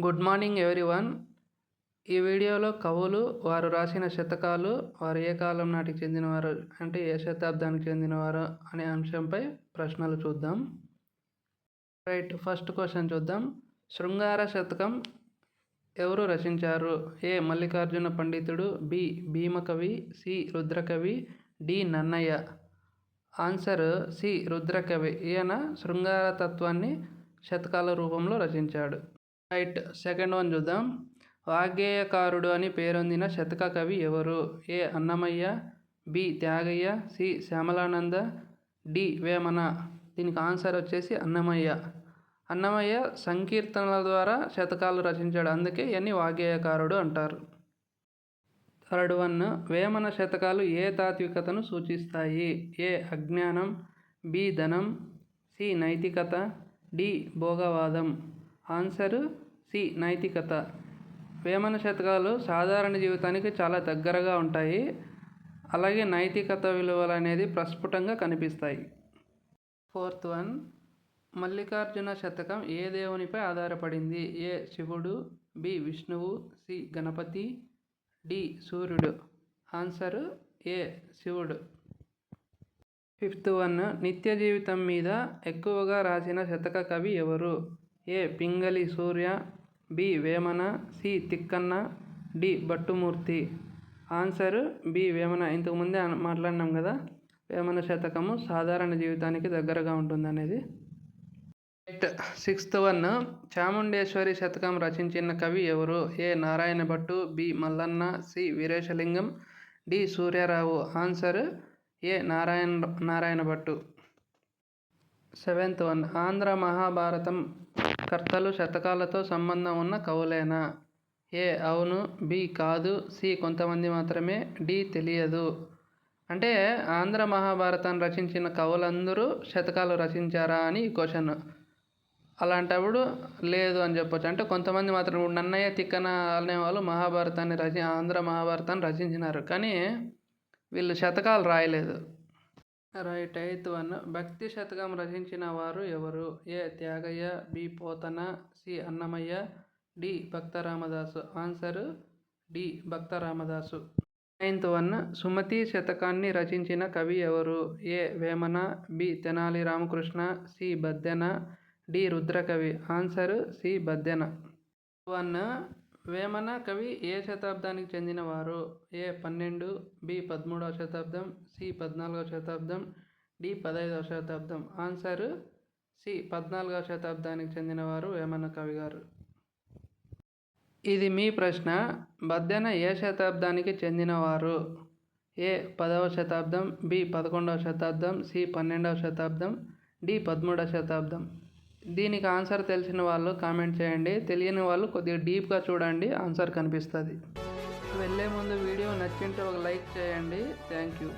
Good morning everyone. ఈ వీడియోలో కవులు వారు రాసిన శతకాలు వారు ఏ కాలం నాటికి చెందినవారు అంటే ఏ శతాబ్దానికి చెందినవారు అనే అంశంపై ప్రశ్నలు చూద్దాం. రైట్ ఫస్ట్ క్వశ్చన్ చూద్దాం. శృంగార శతకం ఎవరు రచించారు? ఏ. మల్లికార్జున పండితుడు B. Bhimakavi C. Rudrakavi D. Nannaya. Answer C. Rudrakavi. ఈయన శృంగార తత్వాన్ని శతకాల రూపంలో రచించాడు. రైట్ సెకండ్ వన్ చూద్దాం. వాగ్గేయకారుడు అని పేరొందిన శతక కవి ఎవరు? A Annamayya B Tyagayya C Shyamalananda D Vemana. దీనికి ఆన్సర్ వచ్చేసి అన్నమయ్య. అన్నమయ్య సంకీర్తనల ద్వారా శతకాలు రచించాడు. అందుకే ఇవన్నీ వాగ్గేయకారుడు అంటారు? థర్డ్ వన్ వేమన శతకాలు ఏ తాత్వికతను సూచిస్తాయి? ఏ అజ్ఞానం బి ధనం సి నైతికత డి భోగవాదం. ఆన్సరు సి నైతికత. వేమన శతకాలు సాధారణ జీవితానికి చాలా దగ్గరగా ఉంటాయి. అలాగే నైతికత విలువలు అనేది ప్రస్ఫుటంగా కనిపిస్తాయి. ఫోర్త్ వన్ మల్లికార్జున శతకం ఏ దేవునిపై ఆధారపడింది? ఏ శివుడు బి విష్ణువు సి గణపతి డి సూర్యుడు. ఆన్సరు ఏ శివుడు. ఫిఫ్త్ వన్ నిత్య జీవితం మీద ఎక్కువగా రాసిన శతక కవి ఎవరు? A Pingali Surya B Vemana C Tikkanna D Bhattumurthy answer B Vemana. ఇంతకుముందే మాట్లాడినాం కదా వేమన శతకము సాధారణ జీవితానికి దగ్గరగా ఉంటుంది అనేది సిక్స్త్ వన్ చాముండేశ్వరి శతకం రచించిన కవి ఎవరు? A Narayana Bhattu B Mallanna C Veeresalingam D Suryarao. Answer A Narayana Narayana Bhattu. Seventh one Andhra Mahabharatam కర్తలు శతకాలతో సంబంధం ఉన్న కవులేనా? ఏ అవును బి కాదు సి కొంతమంది మాత్రమే డి తెలియదు. అంటే ఆంధ్ర మహాభారతాన్ని రచించిన కవులందరూ శతకాలు రచించారా అని ఈ క్వశ్చన్. అలాంటప్పుడు లేదు అని చెప్పొచ్చు. అంటే కొంతమంది మాత్రం ఇప్పుడు నన్నయ్య తిక్కన అనేవాళ్ళు మహాభారతాన్ని రచి ఆంధ్ర మహాభారతాన్ని రచించినారు. కానీ వీళ్ళు శతకాలు రాయలేదు. రైట్. Eighth one. భక్తి శతకం రచించిన వారు ఎవరు? A Tyagayya B Potana C Annamayya D Bhakta Ramadasu. Answer D Bhakta Ramadasu. Ninth one. Sumati శతకాన్ని రచించిన కవి ఎవరు? A Vemana B Tenali Ramakrishna C Baddena D Rudrakavi. Answer C Baddena. One. Vemana కవి ఏ శతాబ్దానికి చెందినవారు? ఏ పన్నెండు బి పదమూడవ శతాబ్దం సి పద్నాలుగవ శతాబ్దం డి పదహైదవ శతాబ్దం? ఆన్సర్ సి పద్నాలుగవ శతాబ్దానికి చెందినవారు వేమన కవి గారు. ఇది మీ ప్రశ్న. బద్దెన ఏ శతాబ్దానికి చెందినవారు? ఏ పదవ శతాబ్దం బి పదకొండవ శతాబ్దం సి పన్నెండవ శతాబ్దం డి పదమూడవ శతాబ్దం? దీనికి ఆన్సర్ తెలిసిన వాళ్ళు కామెంట్ చేయండి. తెలియని వాళ్ళు కొద్దిగా డీప్గా చూడండి ఆన్సర్ కనిపిస్తుంది. వెళ్ళే ముందు వీడియో నచ్చింటే ఒక లైక్ చేయండి. Thank you.